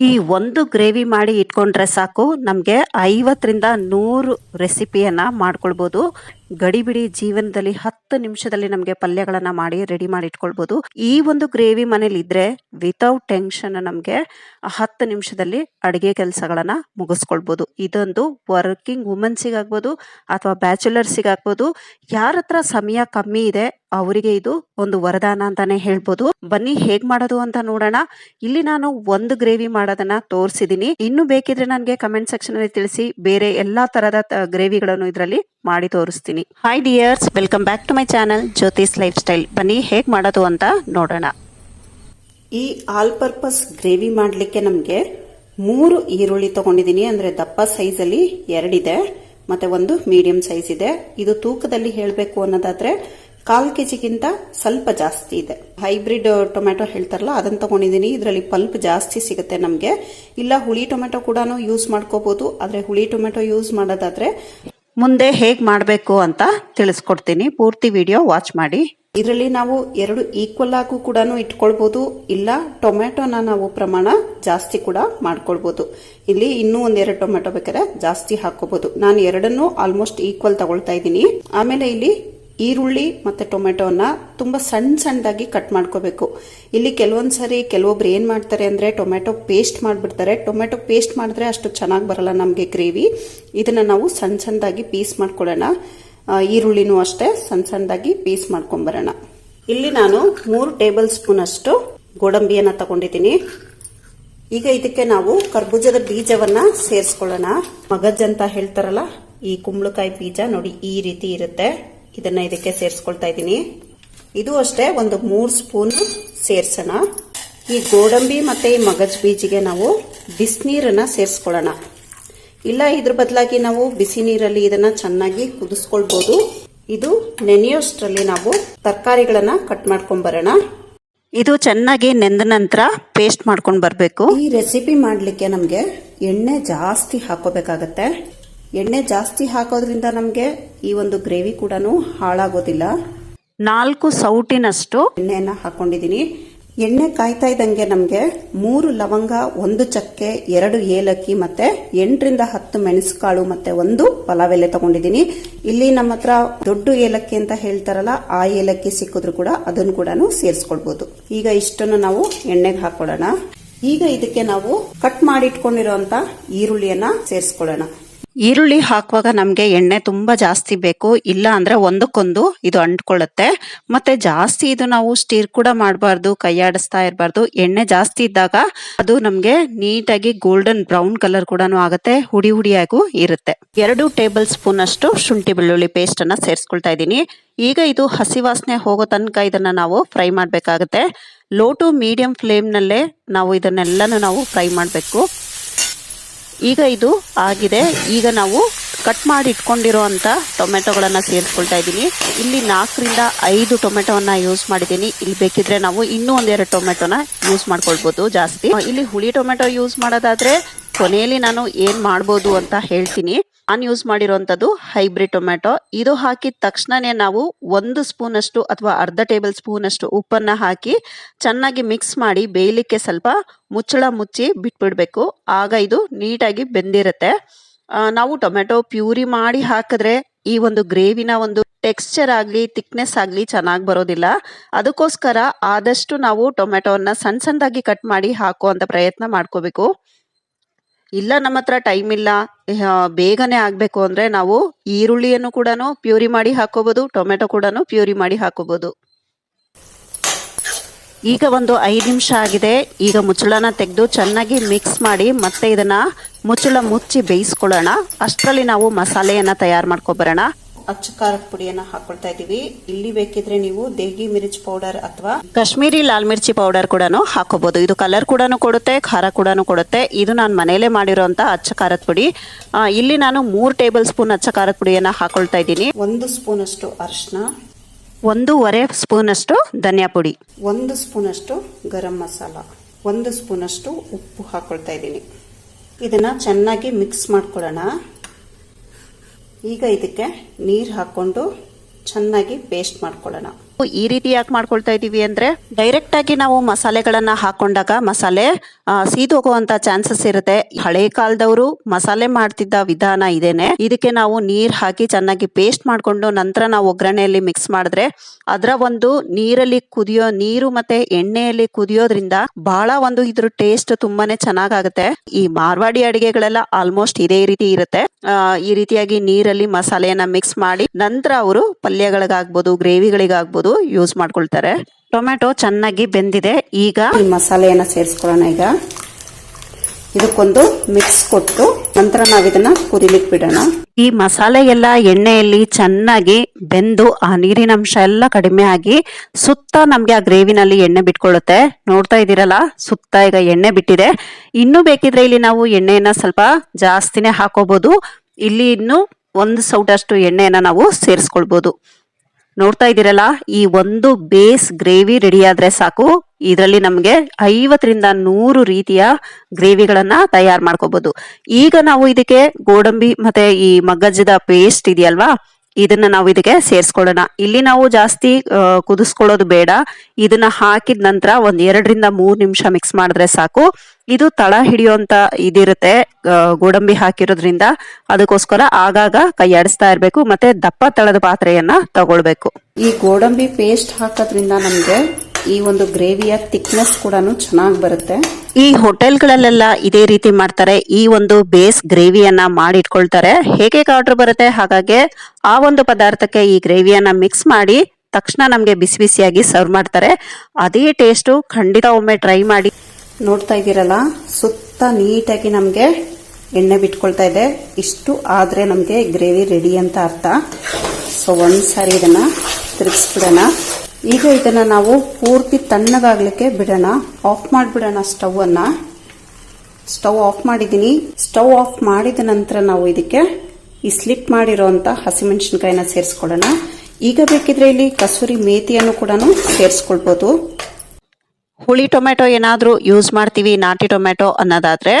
ಈ ಒಂದು ಗ್ರೇವಿ ಮಾಡಿ ಇಟ್ಕೊಂಡ್ರೆ ಸಾಕು. ನಮಗೆ ಐವತ್ತರಿಂದ ನೂರು ರೆಸಿಪಿಯನ್ನು ಮಾಡ್ಕೊಳ್ಬೋದು. ಗಡಿಬಿಡಿ ಜೀವನದಲ್ಲಿ ಹತ್ತು ನಿಮಿಷದಲ್ಲಿ ನಮಗೆ ಪಲ್ಯಗಳನ್ನ ಮಾಡಿ ರೆಡಿ ಮಾಡಿ ಇಟ್ಕೊಳ್ಬಹುದು ಈ ಒಂದು ಗ್ರೇವಿ ಮನೇಲಿ ಇದ್ರೆ ವಿತೌಟ್ ಟೆನ್ಷನ್ ನಮಗೆ ಹತ್ತು ನಿಮಿಷದಲ್ಲಿ ಅಡಿಗೆ ಕೆಲಸಗಳನ್ನ ಮುಗಿಸ್ಕೊಳ್ಬಹುದು ಇದೊಂದು ವರ್ಕಿಂಗ್ ವುಮೆನ್ಸಿಗಾಗ್ಬೋದು ಅಥವಾ ಬ್ಯಾಚುಲರ್ಸಿಗಾಗ್ಬೋದು ಯಾರ ಹತ್ರ ಸಮಯ ಕಮ್ಮಿ ಇದೆ ಅವರಿಗೆ ಇದು ಒಂದು ವರದಾನ ಅಂತಾನೆ ಹೇಳ್ಬೋದು. ಬನ್ನಿ ಹೇಗ್ ಮಾಡೋದು ಅಂತ ನೋಡೋಣ. ಇಲ್ಲಿ ನಾನು ಒಂದು ಗ್ರೇವಿ ಮಾಡೋದನ್ನ ತೋರಿಸಿದೀನಿ. ಇನ್ನು ಬೇಕಿದ್ರೆ ನನಗೆ ಕಮೆಂಟ್ ಸೆಕ್ಷನ್ ಅಲ್ಲಿ ತಿಳಿಸಿ ಬೇರೆ ಎಲ್ಲಾ ತರದ ಗ್ರೇವಿಗಳನ್ನು ಇದರಲ್ಲಿ ಮಾಡಿ ತೋರಿಸ್ತೀನಿ. Hi dears welcome back to my channel Jyothi's life style ಬನ್ನಿ, ಹೇಗೆ ಮಾಡೋದು ಅಂತ ನೋಡೋಣ. ಈ ಆಲ್ ಪರ್ಪಸ್ ಗ್ರೇವಿ ಮಾಡಲಿಕ್ಕೆ ನಮಗೆ ಮೂರು ಈರುಳ್ಳಿ ತಗೊಂಡಿದ್ದೀನಿ. ಅಂದರೆ ದಪ್ಪ ಸೈಜಲ್ಲಿ ಎರಡಿದೆ, ಮತ್ತು ಒಂದು ಮೀಡಿಯಂ ಸೈಜ್ ಇದೆ. ಇದು ತೂಕದಲ್ಲಿ ಹೇಳಬೇಕು ಅನ್ನೋದಾದರೆ ಕಾಲು ಕೆ ಜಿಗಿಂತ ಸ್ವಲ್ಪ ಜಾಸ್ತಿ ಇದೆ. ಹೈಬ್ರಿಡ್ ಟೊಮೆಟೊ ಹೇಳ್ತಾರಲ್ಲ, ಅದನ್ನ ತಗೊಂಡಿದ್ದೀನಿ. ಇದರಲ್ಲಿ ಪಲ್ಪ್ ಜಾಸ್ತಿ ಸಿಗುತ್ತೆ ನಮಗೆ. ಇಲ್ಲ, ಹುಳಿ ಟೊಮೆಟೊ ಕೂಡ ಯೂಸ್ ಮಾಡ್ಕೋಬಹುದು ಆದರೆ ಹುಳಿ ಟೊಮೆಟೊ ಯೂಸ್ ಮಾಡೋದಾದ್ರೆ ಮುಂದೆ ಹೇಗೆ ಮಾಡಬೇಕು ಅಂತ ತಿಳಿಸ್ಕೊಡ್ತೀನಿ. ಪೂರ್ತಿ ವಿಡಿಯೋ ವಾಚ್ ಮಾಡಿ. ಇದರಲ್ಲಿ ನಾವು ಎರಡು ಈಕ್ವಲ್ ಆಗು ಕೂಡ ಇಟ್ಕೊಳ್ಬಹುದು ಇಲ್ಲ ಟೊಮೆಟೊನ ನಾವು ಪ್ರಮಾಣ ಜಾಸ್ತಿ ಕೂಡ ಮಾಡ್ಕೊಳ್ಬಹುದು ಇಲ್ಲಿ ಇನ್ನೂ ಒಂದೆರಡು ಟೊಮೆಟೊ ಬೇಕಾದ್ರೆ ಜಾಸ್ತಿ ಹಾಕೋಬಹುದು ನಾನು ಎರಡನ್ನೂ ಆಲ್ಮೋಸ್ಟ್ ಈಕ್ವಲ್ ತಗೊಳ್ತಾ ಇದ್ದೀನಿ. ಆಮೇಲೆ ಇಲ್ಲಿ ಈರುಳ್ಳಿ ಮತ್ತೆ ಟೊಮೆಟೊನ ತುಂಬಾ ಸಣ್ಣ ಸಣ್ಣದಾಗಿ ಕಟ್ ಮಾಡ್ಕೋಬೇಕು. ಇಲ್ಲಿ ಕೆಲವೊಂದು ಸರಿ ಕೆಲವೊಬ್ರು ಏನು ಮಾಡ್ತಾರೆ ಅಂದ್ರೆ ಟೊಮೆಟೊ ಪೇಸ್ಟ್ ಮಾಡ್ಬಿಡ್ತಾರೆ. ಟೊಮೆಟೊ ಪೇಸ್ಟ್ ಮಾಡಿದ್ರೆ ಅಷ್ಟು ಚೆನ್ನಾಗಿ ಬರಲ್ಲ ನಮಗೆ ಗ್ರೇವಿ. ಇದನ್ನ ನಾವು ಸಣ್ಣ ಸಣ್ಣದಾಗಿ ಪೀಸ್ ಮಾಡ್ಕೊಳ್ಳೋಣ. ಈರುಳ್ಳಿನೂ ಅಷ್ಟೇ ಸಣ್ಣ ಸಣ್ಣದಾಗಿ ಪೀಸ್ ಮಾಡ್ಕೊಂಬರೋಣ. ಇಲ್ಲಿ ನಾನು ಮೂರು ಟೇಬಲ್ ಸ್ಪೂನ್ ಅಷ್ಟು ಗೋಡಂಬಿಯನ್ನ ತಗೊಂಡಿದ್ದೀನಿ. ಈಗ ಇದಕ್ಕೆ ನಾವು ಕರ್ಬೂಜದ ಬೀಜವನ್ನ ಸೇರಿಸ್ಕೊಳ್ಳೋಣ. ಮಗಜ್ ಅಂತ ಹೇಳ್ತಾರಲ್ಲ, ಈ ಕುಂಬಳಕಾಯಿ ಬೀಜ ನೋಡಿ ಈ ರೀತಿ ಇರುತ್ತೆ. ಇದನ್ನ ಇದಕ್ಕೆ ಸೇರಿಸ್ಕೊಳ್ತಾ ಇದ್ದೀನಿ. ಇದು ಅಷ್ಟೇ, ಒಂದು ಮೂರು ಸ್ಪೂನ್ ಸೇರ್ಸೋಣ. ಈ ಗೋಡಂಬಿ ಮತ್ತೆ ಈ ಮಗಜ್ ಬೀಜಿಗೆ ನಾವು ಬಿಸಿನೀರನ್ನು ಸೇರಿಸ್ಕೊಳ್ಳೋಣ. ಇಲ್ಲ, ಇದ್ರ ಬದಲಾಗಿ ನಾವು ಬಿಸಿ ನೀರಲ್ಲಿ ಇದನ್ನ ಚೆನ್ನಾಗಿ ಕುದಿಸ್ಕೊಳ್ಬಹುದು ಇದು ನೆನೆಯೋಷ್ಟರಲ್ಲಿ ನಾವು ತರಕಾರಿಗಳನ್ನ ಕಟ್ ಮಾಡ್ಕೊಂಡ್ ಬರೋಣ. ಇದು ಚೆನ್ನಾಗಿ ನೆಂದ ನಂತರ ಪೇಸ್ಟ್ ಮಾಡ್ಕೊಂಡು ಬರಬೇಕು. ಈ ರೆಸಿಪಿ ಮಾಡಲಿಕ್ಕೆ ನಮಗೆ ಎಣ್ಣೆ ಜಾಸ್ತಿ ಹಾಕೋಬೇಕಾಗತ್ತೆ ಎಣ್ಣೆ ಜಾಸ್ತಿ ಹಾಕೋದ್ರಿಂದ ನಮಗೆ ಈ ಒಂದು ಗ್ರೇವಿ ಕೂಡ ಹಾಳಾಗೋದಿಲ್ಲ. ನಾಲ್ಕು ಸೌಟಿನಷ್ಟು ಎಣ್ಣೆಯನ್ನ ಹಾಕೊಂಡಿದ್ದೀನಿ ಎಣ್ಣೆ ಕಾಯ್ತಾ ಇದ್ದಂಗೆ ನಮಗೆ ಮೂರು ಲವಂಗ ಒಂದು ಚಕ್ಕೆ ಎರಡು ಏಲಕ್ಕಿ ಮತ್ತೆ ಎಂಟರಿಂದ ಹತ್ತು ಮೆಣಸುಕಾಳು ಮತ್ತೆ ಒಂದು ಪಲಾವ್ ಎಲೆ ತಗೊಂಡಿದ್ದೀನಿ ಇಲ್ಲಿ ನಮ್ಮ ಹತ್ರ ದೊಡ್ಡ ಏಲಕ್ಕಿ ಅಂತ ಹೇಳ್ತಾರಲ್ಲ ಆ ಏಲಕ್ಕಿ ಸಿಕ್ಕಿದ್ರು ಕೂಡ ಅದನ್ನು ಕೂಡ ಸೇರಿಸ್ಕೊಳ್ಬಹುದು ಈಗ ಇಷ್ಟನ್ನು ನಾವು ಎಣ್ಣೆಗೆ ಹಾಕೊಳ್ಳೋಣ. ಈಗ ಇದಕ್ಕೆ ನಾವು ಕಟ್ ಮಾಡಿ ಇಟ್ಕೊಂಡಿರುವಂತ ಈರುಳ್ಳಿಯನ್ನ ಸೇರಿಸ್ಕೊಳ್ಳೋಣ. ಈರುಳ್ಳಿ ಹಾಕುವಾಗ ನಮಗೆ ಎಣ್ಣೆ ತುಂಬಾ ಜಾಸ್ತಿ ಬೇಕು. ಇಲ್ಲ ಅಂದ್ರೆ ಒಂದಕ್ಕೊಂದು ಇದು ಅಂಟ್ಕೊಳ್ಳುತ್ತೆ. ಮತ್ತೆ ಜಾಸ್ತಿ ಇದು ನಾವು ಸ್ಟೀರ್ ಕೂಡ ಮಾಡಬಾರ್ದು, ಕೈಯಾಡಿಸ್ತಾ ಇರಬಾರ್ದು. ಎಣ್ಣೆ ಜಾಸ್ತಿ ಇದ್ದಾಗ ಅದು ನಮಗೆ ನೀಟಾಗಿ ಗೋಲ್ಡನ್ ಬ್ರೌನ್ ಕಲರ್ ಕೂಡ ಆಗುತ್ತೆ, ಹುಡಿ ಹುಡಿಯಾಗೂ ಇರುತ್ತೆ. ಎರಡು ಟೇಬಲ್ ಸ್ಪೂನ್ ಅಷ್ಟು ಶುಂಠಿ ಬೆಳ್ಳುಳ್ಳಿ ಪೇಸ್ಟ್ ಅನ್ನ ಸೇರಿಸ್ಕೊಳ್ತಾ ಇದ್ದೀನಿ. ಈಗ ಇದು ಹಸಿ ವಾಸನೆ ಹೋಗೋ ತನಕ ಇದನ್ನ ನಾವು ಫ್ರೈ ಮಾಡಬೇಕಾಗುತ್ತೆ. ಲೋ ಟು ಮೀಡಿಯಂ ಫ್ಲೇಮ್ ನಲ್ಲೇ ನಾವು ಇದನ್ನೆಲ್ಲನೂ ನಾವು ಫ್ರೈ ಮಾಡಬೇಕು. ಈಗ ಇದು ಆಗಿದೆ. ಈಗ ನಾವು ಕಟ್ ಮಾಡಿ ಇಟ್ಕೊಂಡಿರೋ ಟೊಮೆಟೊಗಳನ್ನು ಟೊಮೆಟೊಗಳನ್ನ ಸೇರಿಸ್ಕೊಳ್ತಾ ಇದ್ದೀನಿ. ಇಲ್ಲಿ ನಾಲ್ಕರಿಂದ ಐದು ಟೊಮೆಟೊವನ್ನ ಯೂಸ್ ಮಾಡಿದ್ದೀನಿ. ಇಲ್ಲಿ ಬೇಕಿದ್ರೆ ನಾವು ಇನ್ನೂ ಒಂದೆರಡು ಟೊಮೆಟೊನ ಯೂಸ್ ಮಾಡ್ಕೊಳ್ಬೋದು ಜಾಸ್ತಿ. ಇಲ್ಲಿ ಹುಳಿ ಟೊಮೆಟೊ ಯೂಸ್ ಮಾಡೋದಾದ್ರೆ ಕೊನೆಯಲ್ಲಿ ನಾನು ಏನು ಮಾಡ್ಬೋದು ಅಂತ ಹೇಳ್ತೀನಿ. ನಾನು ಯೂಸ್ ಮಾಡಿರುವಂಥದ್ದು ಹೈಬ್ರಿಡ್ ಟೊಮೆಟೊ ಇದು ಹಾಕಿದ ತಕ್ಷಣನೇ ನಾವು ಒಂದು ಸ್ಪೂನಷ್ಟು ಅಥವಾ ಅರ್ಧ ಟೇಬಲ್ ಸ್ಪೂನಷ್ಟು ಉಪ್ಪನ್ನು ಹಾಕಿ ಚೆನ್ನಾಗಿ ಮಿಕ್ಸ್ ಮಾಡಿ ಬೇಯಲಿಕ್ಕೆ ಸ್ವಲ್ಪ ಮುಚ್ಚಳ ಮುಚ್ಚಿ ಬಿಟ್ಬಿಡಬೇಕು. ಆಗ ಇದು ನೀಟಾಗಿ ಬೆಂದಿರುತ್ತೆ. ನಾವು ಟೊಮೆಟೊ ಪ್ಯೂರಿ ಮಾಡಿ ಹಾಕಿದ್ರೆ ಈ ಒಂದು ಗ್ರೇವಿನ ಒಂದು ಟೆಕ್ಸ್ಚರ್ ಆಗಲಿ ಥಿಕ್ನೆಸ್ ಆಗಲಿ ಚೆನ್ನಾಗಿ ಬರೋದಿಲ್ಲ. ಅದಕ್ಕೋಸ್ಕರ ಆದಷ್ಟು ನಾವು ಟೊಮ್ಯಾಟೊವನ್ನು ಸಣ್ಣ ಸಣ್ಣದಾಗಿ ಕಟ್ ಮಾಡಿ ಹಾಕುವಂಥ ಪ್ರಯತ್ನ ಮಾಡ್ಕೋಬೇಕು. ಇಲ್ಲ, ನಮ್ಮ ಹತ್ರ ಟೈಮ್ ಇಲ್ಲ. ಬೇಗನೆ ಆಗ್ಬೇಕು ಅಂದ್ರೆ ನಾವು ಈರುಳ್ಳಿಯನ್ನು ಕೂಡ ಪ್ಯೂರಿ ಮಾಡಿ ಹಾಕೋಬಹುದು ಟೊಮೆಟೊ ಕೂಡ ಪ್ಯೂರಿ ಮಾಡಿ ಹಾಕೋಬಹುದು ಈಗ ಒಂದು ಐದು ನಿಮಿಷ ಆಗಿದೆ. ಈಗ ಮುಚ್ಚಳನ ತೆಗೆದು ಚೆನ್ನಾಗಿ ಮಿಕ್ಸ್ ಮಾಡಿ ಮತ್ತೆ ಇದನ್ನ ಮುಚ್ಚಳ ಮುಚ್ಚಿ ಬೇಯಿಸ್ಕೊಳ್ಳೋಣ. ಅಷ್ಟರಲ್ಲಿ ನಾವು ಮಸಾಲೆಯನ್ನ ತಯಾರು ಮಾಡ್ಕೊಬರೋಣ. ಅಚ್ಚ ಖಾರದ ಪುಡಿಯನ್ನ ಹಾಕೊಳ್ತಾ ಇದೀವಿ. ಇಲ್ಲಿ ಬೇಕಿದ್ರೆ ನೀವು ದೇಗಿ ಮಿರ್ಚ್ ಪೌಡರ್ ಅಥವಾ ಕಾಶ್ಮೀರಿ ಲಾಲ್ ಮಿರ್ಚಿ ಪೌಡರ್ ಕೂಡ ಹಾಕೋಬಹುದು ಇದು ಕಲರ್ ಕೂಡ ಕೊಡುತ್ತೆ ಖಾರ ಕೂಡ ಕೊಡುತ್ತೆ. ಇದು ನಾನು ಮನೆಯಲ್ಲೇ ಮಾಡಿರುವಂತಹ ಅಚ್ಚ ಖಾರದ ಪುಡಿ ಇಲ್ಲಿ ನಾನು ಮೂರು ಟೇಬಲ್ ಸ್ಪೂನ್ ಅಚ್ಚ ಖಾರದ ಪುಡಿಯನ್ನ ಹಾಕೊಳ್ತಾ ಇದ್ದೀನಿ. ಒಂದು ಸ್ಪೂನ್ ಅಷ್ಟು ಅರ್ಶನ. ಒಂದೂವರೆ ಸ್ಪೂನ್ ಅಷ್ಟು ಧನಿಯಾ ಪುಡಿ. ಒಂದು ಸ್ಪೂನ್ ಅಷ್ಟು ಗರಂ ಮಸಾಲ. ಒಂದು ಸ್ಪೂನ್ ಅಷ್ಟು ಉಪ್ಪು ಹಾಕೊಳ್ತಾ ಇದ್ದೀನಿ. ಇದನ್ನ ಚೆನ್ನಾಗಿ ಮಿಕ್ಸ್ ಮಾಡ್ಕೊಳ್ಳೋಣ. ಈಗ ಇದಕ್ಕೆ ನೀರು ಹಾಕ್ಕೊಂಡು ಚೆನ್ನಾಗಿ ಪೇಸ್ಟ್ ಮಾಡ್ಕೊಳ್ಳೋಣ. ಈ ರೀತಿ ಯಾಕೆ ಮಾಡ್ಕೊಳ್ತಾ ಇದೀವಿ ಅಂದ್ರೆ ಡೈರೆಕ್ಟ್ ಆಗಿ ನಾವು ಮಸಾಲೆಗಳನ್ನ ಹಾಕೊಂಡಾಗ ಮಸಾಲೆ ಸೀದ್ ಸೀದೋಗುವಂತ ಚಾನ್ಸಸ್ ಇರುತ್ತೆ. ಹಳೆ ಕಾಲದವರು ಮಸಾಲೆ ಮಾಡ್ತಿದ್ದ ವಿಧಾನ ಇದೇನೆ. ಇದಕ್ಕೆ ನಾವು ನೀರ್ ಹಾಕಿ ಚೆನ್ನಾಗಿ ಪೇಸ್ಟ್ ಮಾಡ್ಕೊಂಡು ನಂತರ ನಾವು ಒಗ್ಗರಣೆಯಲ್ಲಿ ಮಿಕ್ಸ್ ಮಾಡಿದ್ರೆ ಅದರ ಒಂದು ನೀರಲ್ಲಿ ಕುದಿಯೋ ನೀರು ಮತ್ತೆ ಎಣ್ಣೆಯಲ್ಲಿ ಕುದಿಯೋದ್ರಿಂದ ಬಹಳ ಒಂದು ಇದ್ರ ಟೇಸ್ಟ್ ತುಂಬಾನೇ ಚೆನ್ನಾಗಾಗುತ್ತೆ. ಈ ಮಾರ್ವಾಡಿ ಅಡಿಗೆಗಳೆಲ್ಲ ಆಲ್ಮೋಸ್ಟ್ ಇದೇ ರೀತಿ ಇರುತ್ತೆ. ಈ ರೀತಿಯಾಗಿ ನೀರಲ್ಲಿ ಮಸಾಲೆಯನ್ನ ಮಿಕ್ಸ್ ಮಾಡಿ ನಂತರ ಅವರು ಪಲ್ಯಗಳಿಗಾಗ್ಬೋದು ಗ್ರೇವಿಗಳಿಗಾಗ್ಬೋದು ಯೂಸ್ ಮಾಡ್ಕೊಳ್ತಾರೆ. ಟೊಮೆಟೊ ಚೆನ್ನಾಗಿ ಬೆಂದಿದೆ. ಈಗ ಈ ಮಸಾಲೆಯನ್ನು ಸೇರಿಸ್ಕೊಳ್ಳೋಣ ಈಗ. ಇದಕ್ಕೊಂದು ಮಿಕ್ಸ್ ಕೊಟ್ಟು ನಂತರ ನಾವು ಇದನ್ನ ಕುದಿಲಿಕ್ ಬಿಡೋಣ. ಈ ಮಸಾಲೆ ಎಲ್ಲ ಎಣ್ಣೆಯಲ್ಲಿ ಚೆನ್ನಾಗಿ ಬೆಂದು ಆ ನೀರಿನ ಅಂಶ ಎಲ್ಲ ಕಡಿಮೆ ಆಗಿ ಸುತ್ತ ನಮ್ಗೆ ಆ ಗ್ರೇವಿನಲ್ಲಿ ಎಣ್ಣೆ ಬಿಟ್ಕೊಳ್ಳುತ್ತೆ. ನೋಡ್ತಾ ಇದ್ದೀರಲ್ಲ ಸುತ್ತ ಈಗ ಎಣ್ಣೆ ಬಿಟ್ಟಿದೆ. ಇನ್ನು ಬೇಕಿದ್ರೆ ಇಲ್ಲಿ ನಾವು ಎಣ್ಣೆಯನ್ನ ಸ್ವಲ್ಪ ಜಾಸ್ತಿನೇ ಹಾಕೋಬಹುದು ಇಲ್ಲಿ ಇನ್ನು ಒಂದು ಸೌಟಷ್ಟು ಎಣ್ಣೆಯನ್ನ ನಾವು ಸೇರಿಸ್ಕೊಳ್ಬಹುದು ನೋಡ್ತಾ ಇದ್ದೀರಲ್ಲ, ಈ ಒಂದು ಬೇಸ್ ಗ್ರೇವಿ ರೆಡಿ ಆದ್ರೆ ಸಾಕು. ಇದರಲ್ಲಿ ನಮಗೆ ಐವತ್ತರಿಂದ ನೂರು ರೀತಿಯ ಗ್ರೇವಿಗಳನ್ನ ತಯಾರು ಮಾಡ್ಕೋಬಹುದು ಈಗ ನಾವು ಇದಕ್ಕೆ ಗೋಡಂಬಿ ಮತ್ತೆ ಈ ಮಗ್ಗಜ್ಜದ ಪೇಸ್ಟ್ ಇದೆಯಲ್ವಾ ಇದನ್ನ ನಾವು ಇದಕ್ಕೆ ಸೇರಿಸ್ಕೊಳ್ಳೋಣ. ಇಲ್ಲಿ ನಾವು ಜಾಸ್ತಿ ಕುದಿಸ್ಕೊಳ್ಳೋದು ಬೇಡ. ಇದನ್ನ ಹಾಕಿದ ನಂತರ ಒಂದ್ ಎರಡರಿಂದ ಮೂರ್ ನಿಮಿಷ ಮಿಕ್ಸ್ ಮಾಡಿದ್ರೆ ಸಾಕು. ಇದು ತಳ ಹಿಡಿಯುವಂತ ಇದಿರುತ್ತೆ ಗೋಡಂಬಿ ಹಾಕಿರೋದ್ರಿಂದ. ಅದಕ್ಕೋಸ್ಕರ ಆಗಾಗ ಕೈಯಾಡಿಸ್ತಾ ಇರಬೇಕು, ಮತ್ತೆ ದಪ್ಪ ತಳದ ಪಾತ್ರೆಯನ್ನ ತಗೊಳ್ಬೇಕು. ಈ ಗೋಡಂಬಿ ಪೇಸ್ಟ್ ಹಾಕೋದ್ರಿಂದ ನಮ್ಗೆ ಈ ಒಂದು ಗ್ರೇವಿಯ ಥಿಕ್ನೆಸ್ ಕೂಡ ಚೆನ್ನಾಗಿ ಬರುತ್ತೆ. ಈ ಹೋಟೆಲ್ಗಳಲ್ಲೆಲ್ಲ ಇದೇ ರೀತಿ ಮಾಡ್ತಾರೆ. ಈ ಒಂದು ಬೇಸ್ ಗ್ರೇವಿಯನ್ನ ಮಾಡಿಟ್ಕೊಳ್ತಾರೆ. ಹೇಗೆ ಆರ್ಡರ್ ಬರುತ್ತೆ? ಹಾಗಾಗಿ ಆ ಒಂದು ಪದಾರ್ಥಕ್ಕೆ ಈ ಗ್ರೇವಿಯನ್ನ ಮಿಕ್ಸ್ ಮಾಡಿ ತಕ್ಷಣ ನಮ್ಗೆ ಬಿಸಿ ಬಿಸಿಯಾಗಿ ಸರ್ವ್ ಮಾಡ್ತಾರೆ. ಅದೇ ಟೇಸ್ಟು ಖಂಡಿತ ಒಮ್ಮೆ ಟ್ರೈ ಮಾಡಿ. ನೋಡ್ತಾ ಇದ್ದೀರಲ್ಲ ಸುತ್ತ ನೀಟಾಗಿ ನಮಗೆ ಎಣ್ಣೆ ಬಿಟ್ಕೊಳ್ತಾ ಇದೆ. ಇಷ್ಟು ಆದ್ರೆ ನಮಗೆ ಗ್ರೇವಿ ರೆಡಿ ಅಂತ ಅರ್ಥ. ಸೊ ಒಂದ್ಸಾರಿ ಇದನ್ನ ತಿರುಗಿಸ್ಬಿಡೋಣ. ಈಗ ಇದನ್ನ ನಾವು ಪೂರ್ತಿ ತಣ್ಣಗಾಗ್ಲಿಕ್ಕೆ ಬಿಡೋಣ. ಆಫ್ ಮಾಡಿಬಿಡೋಣ ಸ್ಟವ್ ಅನ್ನ. ಸ್ಟವ್ ಆಫ್ ಮಾಡಿದ್ದೀನಿ ಸ್ಟವ್ ಆಫ್ ಮಾಡಿದ ನಂತರ ನಾವು ಇದಕ್ಕೆ ಈ ಸ್ಲಿಪ್ ಮಾಡಿರೋಂಥ ಹಸಿಮೆಣಸಿನ್ಕಾಯಿನ ಸೇರಿಸ್ಕೊಳ್ಳೋಣ. ಈಗ ಬೇಕಿದ್ರೆ ಇಲ್ಲಿ ಕಸೂರಿ ಮೇತಿಯನ್ನು ಕೂಡ ಸೇರಿಸ್ಕೊಳ್ಬೋದು. ಹುಳಿ ಟೊಮೆಟೊ ಏನಾದರೂ ಯೂಸ್ ಮಾಡ್ತೀವಿ, ನಾಟಿ ಟೊಮೆಟೊ ಅನ್ನೋದಾದ್ರೆ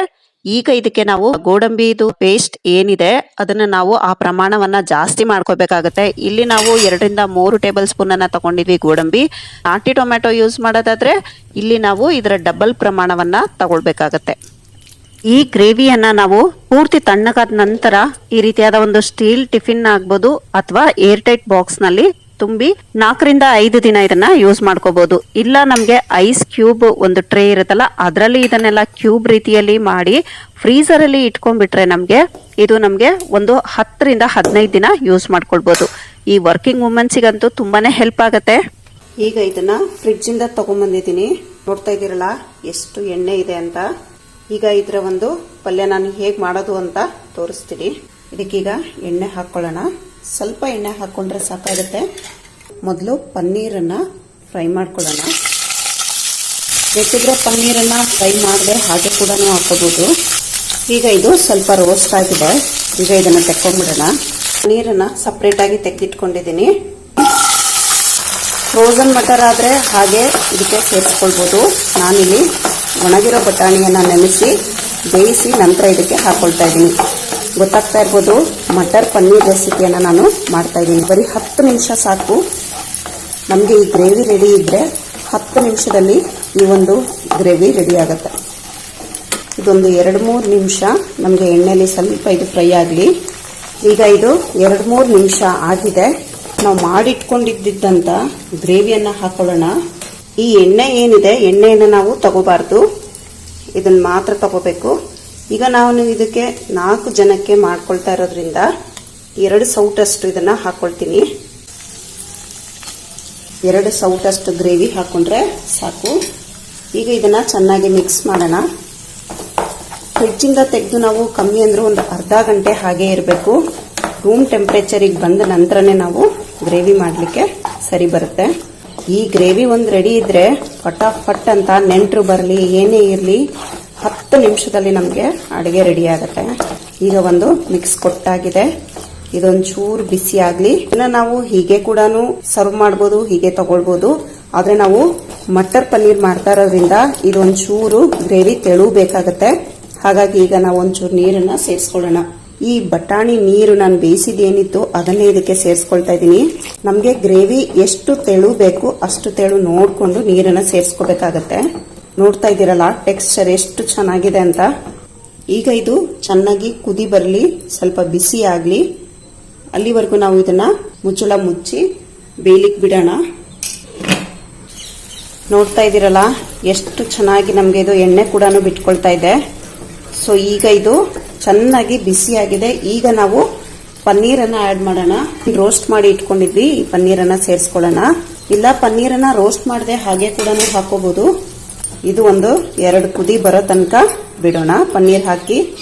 ಈಗ ಇದಕ್ಕೆ ನಾವು ಗೋಡಂಬಿದು ಪೇಸ್ಟ್ ಏನಿದೆ, ಅದನ್ನ ನಾವು ಆ ಪ್ರಮಾಣವನ್ನ ಜಾಸ್ತಿ ಮಾಡ್ಕೋಬೇಕಾಗತ್ತೆ. ಇಲ್ಲಿ ನಾವು ಎರಡರಿಂದ ಮೂರು ಟೇಬಲ್ ಸ್ಪೂನ್ ಅನ್ನ ತಗೊಂಡಿದ್ವಿ ಗೋಡಂಬಿ. ನಾಟಿ ಟೊಮೆಟೊ ಯೂಸ್ ಮಾಡೋದಾದ್ರೆ ಇಲ್ಲಿ ನಾವು ಇದರ ಡಬಲ್ ಪ್ರಮಾಣವನ್ನ ತಗೊಳ್ಬೇಕಾಗತ್ತೆ. ಈ ಗ್ರೇವಿಯನ್ನ ನಾವು ಪೂರ್ತಿ ತಣ್ಣಗಾದ ನಂತರ ಈ ರೀತಿಯಾದ ಒಂದು ಸ್ಟೀಲ್ ಟಿಫಿನ್ ಆಗ್ಬೋದು ಅಥವಾ ಏರ್ ಟೈಟ್ ಬಾಕ್ಸ್ನಲ್ಲಿ ತುಂಬಿ ನಾಲ್ಕರಿಂದ ಐದು ದಿನ ಇದನ್ನ ಯೂಸ್ ಮಾಡ್ಕೋಬಹುದು ಇಲ್ಲ ನಮ್ಗೆ ಐಸ್ ಕ್ಯೂಬ್ ಒಂದು ಟ್ರೇ ಇರುತ್ತಲ್ಲ, ಅದರಲ್ಲಿ ಇದನ್ನೆಲ್ಲ ಕ್ಯೂಬ್ ರೀತಿಯಲ್ಲಿ ಮಾಡಿ ಫ್ರೀಸರ್ ಅಲ್ಲಿ ಇಟ್ಕೊಂಡ್ಬಿಟ್ರೆ ನಮ್ಗೆ ಇದು ನಮ್ಗೆ ಒಂದು ಹತ್ತರಿಂದ ಹದಿನೈದು ದಿನ ಯೂಸ್ ಮಾಡ್ಕೊಳ್ಬಹುದು ಈ ವರ್ಕಿಂಗ್ ವುಮೆನ್ಸಿಗಂತೂ ತುಂಬಾನೇ ಹೆಲ್ಪ್ ಆಗತ್ತೆ. ಈಗ ಇದನ್ನ ಫ್ರಿಡ್ಜ್ ಇಂದ ತಗೊಂಡ್ಬಂದಿದ್ದೀನಿ ನೋಡ್ತಾ ಇದ್ದೀರಲ್ಲ, ಎಷ್ಟು ಎಣ್ಣೆ ಇದೆ ಅಂತ. ಈಗ ಇದರ ಒಂದು ಪಲ್ಯ ನಾನು ಹೇಗೆ ಮಾಡೋದು ಅಂತ ತೋರಿಸ್ತೀನಿ. ಇದಕ್ಕೀಗ ಎಣ್ಣೆ ಹಾಕೊಳ್ಳೋಣ. ಸ್ವಲ್ಪ ಎಣ್ಣೆ ಹಾಕೊಂಡ್ರೆ ಸಾಕಾಗುತ್ತೆ. ಮೊದಲು ಪನ್ನೀರನ್ನ ಫ್ರೈ ಮಾಡ್ಕೊಳ್ಳೋಣ. ಬೇಕಿದ್ರೆ ಪನ್ನೀರನ್ನ ಫ್ರೈ ಮಾಡದೆ ಹಾಗೆ ಕೂಡ ಹಾಕೋಬಹುದು ಈಗ ಇದು ಸ್ವಲ್ಪ ರೋಸ್ಟ್ ಆಗಿದೆ. ಈಗ ಇದನ್ನ ತೆಕ್ಕೊಂಡ್ಬಿಡೋಣ. ಪನ್ನೀರನ್ನ ಸಪ್ರೇಟಾಗಿ ತೆಗೆದಿಟ್ಕೊಂಡಿದ್ದೀನಿ ಫ್ರೋಝನ್ ಬಟರ್ ಆದರೆ ಹಾಗೆ ಇದಕ್ಕೆ ಸೇರಿಸ್ಕೊಳ್ಬೋದು. ನಾನಿಲ್ಲಿ ಒಣಗಿರೋ ಬಟಾಣಿಯನ್ನು ನೆನೆಸಿ ಬೇಯಿಸಿ ನಂತರ ಇದಕ್ಕೆ ಹಾಕ್ಕೊಳ್ತಾ ಇದ್ದೀನಿ. ಗೊತ್ತಾಗ್ತಾ ಇರ್ಬೋದು. ಮಟರ್ ಪನ್ನೀರ್ ರೆಸಿಪಿಯನ್ನು ನಾನು ಮಾಡ್ತಾ ಇದ್ದೀನಿ. ಬರೀ ಹತ್ತು ನಿಮಿಷ ಸಾಕು. ನಮಗೆ ಈ ಗ್ರೇವಿ ರೆಡಿ ಇದ್ದರೆ ಹತ್ತು ನಿಮಿಷದಲ್ಲಿ ಈ ಒಂದು ಗ್ರೇವಿ ರೆಡಿ ಆಗುತ್ತೆ. ಇದೊಂದು ಎರಡು ಮೂರು ನಿಮಿಷ. ನಮಗೆ ಎಣ್ಣೆಯಲ್ಲಿ ಸ್ವಲ್ಪ ಇದು ಫ್ರೈ ಆಗಲಿ. ಈಗ ಇದು ಎರಡು ಮೂರು ನಿಮಿಷ ಆಗಿದೆ. ನಾವು ಮಾಡಿಟ್ಕೊಂಡಿದ್ದಂಥ ಗ್ರೇವಿಯನ್ನು ಹಾಕೊಳ್ಳೋಣ. ಈ ಎಣ್ಣೆ ಏನಿದೆ? ಎಣ್ಣೆಯನ್ನು ನಾವು ತಗೋಬಾರ್ದು. ಇದನ್ನು ಮಾತ್ರ ತಗೋಬೇಕು. ಈಗ ನಾನು ಇದಕ್ಕೆ ನಾಲ್ಕು ಜನಕ್ಕೆ ಮಾಡ್ಕೊಳ್ತಾ ಇರೋದ್ರಿಂದ ಎರಡು ಸೌಟಷ್ಟು ಇದನ್ನ ಹಾಕ್ಕೊಳ್ತೀನಿ ಎರಡು ಸೌಟಷ್ಟು ಗ್ರೇವಿ ಹಾಕೊಂಡ್ರೆ ಸಾಕು. ಈಗ ಇದನ್ನ ಚೆನ್ನಾಗಿ ಮಿಕ್ಸ್ ಮಾಡೋಣ. ಫ್ರಿಡ್ಜಿಂದ ತೆಗೆದು ನಾವು ಕಮ್ಮಿ ಅಂದ್ರೆ ಒಂದು ಅರ್ಧ ಗಂಟೆ ಹಾಗೆ ಇರಬೇಕು. ರೂಮ್ ಟೆಂಪ್ರೇಚರಿಗೆ ಬಂದ ನಂತರನೇ ನಾವು ಗ್ರೇವಿ ಮಾಡಲಿಕ್ಕೆ ಸರಿ ಬರುತ್ತೆ. ಈ ಗ್ರೇವಿ ಒಂದು ರೆಡಿ ಇದ್ರೆ ಫಟಾಫಟ್ ಅಂತ ನೆಂಟರು ಬರಲಿ ಏನೇ ಇರಲಿ ಹತ್ತು ನಿಮಿಷದಲ್ಲಿ ನಮಗೆ ಅಡುಗೆ ರೆಡಿ ಆಗುತ್ತೆ. ಈಗ ಒಂದು ಮಿಕ್ಸ್ ಕೊಟ್ಟಾಗಿದೆ. ಇದೊಂದು ಚೂರು ಬಿಸಿ ಆಗಲಿ. ಇನ್ನು ನಾವು ಹೀಗೆ ಕೂಡ ಸರ್ವ್ ಮಾಡ್ಬೋದು, ಹೀಗೆ ತಗೊಳ್ಬೋದು. ಆದರೆ ನಾವು ಮಟರ್ ಪನ್ನೀರ್ ಮಾಡ್ತಾ ಇರೋದ್ರಿಂದ ಇದೊಂದು ಚೂರು ಗ್ರೇವಿ ತೆಳು ಬೇಕಾಗುತ್ತೆ. ಹಾಗಾಗಿ ಈಗ ನಾವು ಒಂಚೂರು ನೀರನ್ನ ಸೇರಿಸ್ಕೊಳ್ಳೋಣ. ಈ ಬಟಾಣಿ ನೀರು ನಾನು ಬೇಯಿಸಿದೇನಿತ್ತು ಅದನ್ನೇ ಇದಕ್ಕೆ ಸೇರಿಸ್ಕೊಳ್ತಾ ಇದ್ದೀನಿ. ನಮಗೆ ಗ್ರೇವಿ ಎಷ್ಟು ತೆಳು ಬೇಕು ಅಷ್ಟು ತೆಳು ನೋಡಿಕೊಂಡು ನೀರನ್ನು ಸೇರಿಸ್ಕೋಬೇಕಾಗತ್ತೆ. ನೋಡ್ತಾ ಇದ್ದೀರಲ್ಲ ಟೆಕ್ಸ್ಚರ್ ಎಷ್ಟು ಚೆನ್ನಾಗಿದೆ ಅಂತ. ಈಗ ಇದು ಚೆನ್ನಾಗಿ ಕುದಿ ಬರಲಿ, ಸ್ವಲ್ಪ ಬಿಸಿ ಆಗಲಿ. ಅಲ್ಲಿವರೆಗೂ ನಾವು ಇದನ್ನ ಮುಚ್ಚಳ ಮುಚ್ಚಿ ಬೇಯಲಿಕ್ಕೆ ಬಿಡೋಣ. ನೋಡ್ತಾ ಇದ್ದೀರಲ್ಲ, ಎಷ್ಟು ಚೆನ್ನಾಗಿ ನಮಗೆ ಇದು ಎಣ್ಣೆ ಕೂಡ ಬಿಟ್ಕೊಳ್ತಾ ಇದೆ. ಸೊ ಈಗ ಇದು ಚೆನ್ನಾಗಿ ಬಿಸಿಯಾಗಿದೆ ಈಗ ನಾವು ಪನ್ನೀರನ್ನ ಆ್ಯಡ್ ಮಾಡೋಣ. ರೋಸ್ಟ್ ಮಾಡಿ ಇಟ್ಕೊಂಡಿದ್ವಿ, ಈ ಪನ್ನೀರನ್ನ ಸೇರಿಸ್ಕೊಳ್ಳೋಣ. ಇಲ್ಲ, ಪನ್ನೀರನ್ನ ರೋಸ್ಟ್ ಮಾಡದೆ ಹಾಗೆ ಕೂಡ ಹಾಕೋಬಹುದು ಇದು ಒಂದು ಎರಡು ಕುದಿ ಬರೋ ತನಕ ಬಿಡೋಣ. ಪನ್ನೀರ್ ಹಾಕಿ.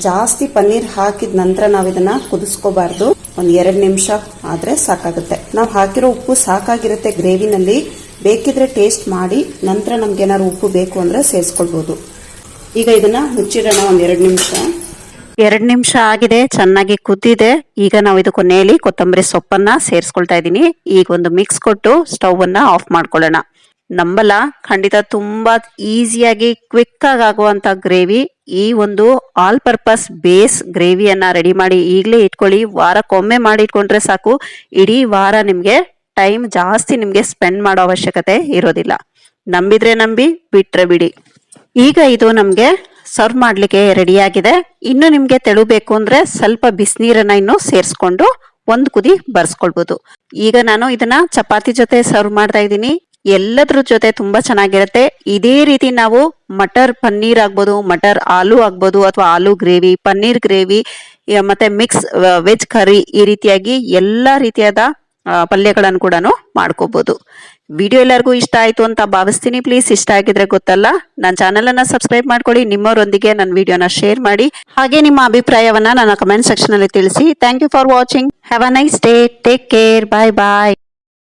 ಜಾಸ್ತಿ ಪನ್ನೀರ್ ಹಾಕಿದ ನಂತರ ನಾವು ಇದನ್ನ ಕುದಿಸ್ಕೋಬಾರ್ದು. ಒಂದ್ ಎರಡ್ ನಿಮಿಷ ಆದ್ರೆ ಸಾಕಾಗುತ್ತೆ. ನಾವು ಹಾಕಿರೋ ಉಪ್ಪು ಸಾಕಾಗಿರುತ್ತೆ ಗ್ರೇವಿನಲ್ಲಿ. ಬೇಕಿದ್ರೆ ಟೇಸ್ಟ್ ಮಾಡಿ, ನಂತರ ನಮ್ಗೆ ಏನಾದ್ರು ಉಪ್ಪು ಬೇಕು ಅಂದ್ರೆ ಸೇರಿಸ್ಕೊಳ್ಬಹುದು ಈಗ ಇದನ್ನ ಮುಚ್ಚಿಡೋಣ ಒಂದ್ ಎರಡ್ ನಿಮಿಷ. ಎರಡ್ ನಿಮಿಷ ಆಗಿದೆ, ಚೆನ್ನಾಗಿ ಕುದ್ದಿದೆ ಈಗ ನಾವು ಇದು ಕೊನೆಯಲ್ಲಿ ಕೊತ್ತಂಬರಿ ಸೊಪ್ಪನ್ನ ಸೇರಿಸ್ಕೊಳ್ತಾ ಇದ್ದೀನಿ. ಈಗ ಒಂದು ಮಿಕ್ಸ್ ಕೊಟ್ಟು ಸ್ಟವ್ ಅನ್ನ ಆಫ್ ಮಾಡ್ಕೊಳ್ಳೋಣ. ನಂಬಲ್ಲ. ಖಂಡಿತ ತುಂಬಾ ಈಸಿಯಾಗಿ, ಕ್ವಿಕ್ ಆಗಿ ಆಗುವಂತ ಗ್ರೇವಿ. ಈ ಒಂದು ಆಲ್ ಪರ್ಪಸ್ ಬೇಸ್ ಗ್ರೇವಿಯನ್ನ ರೆಡಿ ಮಾಡಿ ಈಗಲೇ ಇಟ್ಕೊಳ್ಳಿ. ವಾರಕ್ಕೊಮ್ಮೆ ಮಾಡಿ ಇಟ್ಕೊಂಡ್ರೆ ಸಾಕು. ಇಡೀ ವಾರ ನಿಮ್ಗೆ ಟೈಮ್ ಜಾಸ್ತಿ ನಿಮ್ಗೆ ಸ್ಪೆಂಡ್ ಮಾಡೋ ಅವಶ್ಯಕತೆ ಇರೋದಿಲ್ಲ. ನಂಬಿದ್ರೆ ನಂಬಿ, ಬಿಟ್ರೆ ಬಿಡಿ. ಈಗ ಇದು ನಮ್ಗೆ ಸರ್ವ್ ಮಾಡ್ಲಿಕ್ಕೆ ರೆಡಿ ಆಗಿದೆ ಇನ್ನು ನಿಮ್ಗೆ ತೆಳು ಬೇಕು ಅಂದ್ರೆ ಸ್ವಲ್ಪ ಬಿಸಿನೀರನ್ನ ಇನ್ನು ಸೇರಿಸ್ಕೊಂಡು ಒಂದು ಕುದಿ ಬರ್ಸ್ಕೊಳ್ಬಹುದು ಈಗ ನಾನು ಇದನ್ನ ಚಪಾತಿ ಜೊತೆ ಸರ್ವ್ ಮಾಡ್ತಾ ಇದ್ದೀನಿ. ಎಲ್ಲದ್ರ ಜೊತೆ ತುಂಬಾ ಚೆನ್ನಾಗಿರುತ್ತೆ. ಇದೇ ರೀತಿ ನಾವು ಮಟರ್ ಪನ್ನೀರ್ ಆಗ್ಬೋದು, ಮಟರ್ ಆಲೂ ಆಗ್ಬೋದು ಅಥವಾ ಆಲೂ ಗ್ರೇವಿ, ಪನ್ನೀರ್ ಗ್ರೇವಿ ಮತ್ತೆ ಮಿಕ್ಸ್ ವೆಜ್ ಕರಿ ಈ ರೀತಿಯಾಗಿ ಎಲ್ಲಾ ರೀತಿಯಾದ ಪಲ್ಯಗಳನ್ನು ಕೂಡ ಮಾಡ್ಕೋಬಹುದು ವಿಡಿಯೋ ಎಲ್ಲರಿಗೂ ಇಷ್ಟ ಆಯ್ತು ಅಂತ ಭಾವಿಸ್ತೀನಿ. ಪ್ಲೀಸ್ ಇಷ್ಟ ಆಗಿದ್ರೆ ಗೊತ್ತಲ್ಲ. ನನ್ನ ಚಾನೆಲ್ ಅನ್ನ ಸಬ್ಸ್ಕ್ರೈಬ್ ಮಾಡ್ಕೊಳ್ಳಿ. ನಿಮ್ಮವರೊಂದಿಗೆ ನನ್ನ ವಿಡಿಯೋನ ಶೇರ್ ಮಾಡಿ. ಹಾಗೆ ನಿಮ್ಮ ಅಭಿಪ್ರಾಯವನ್ನ ನನ್ನ ಕಮೆಂಟ್ ಸೆಕ್ಷನ್ ಅಲ್ಲಿ ತಿಳಿಸಿ. Thank you for watching. Have a nice day. Take care. Bye bye.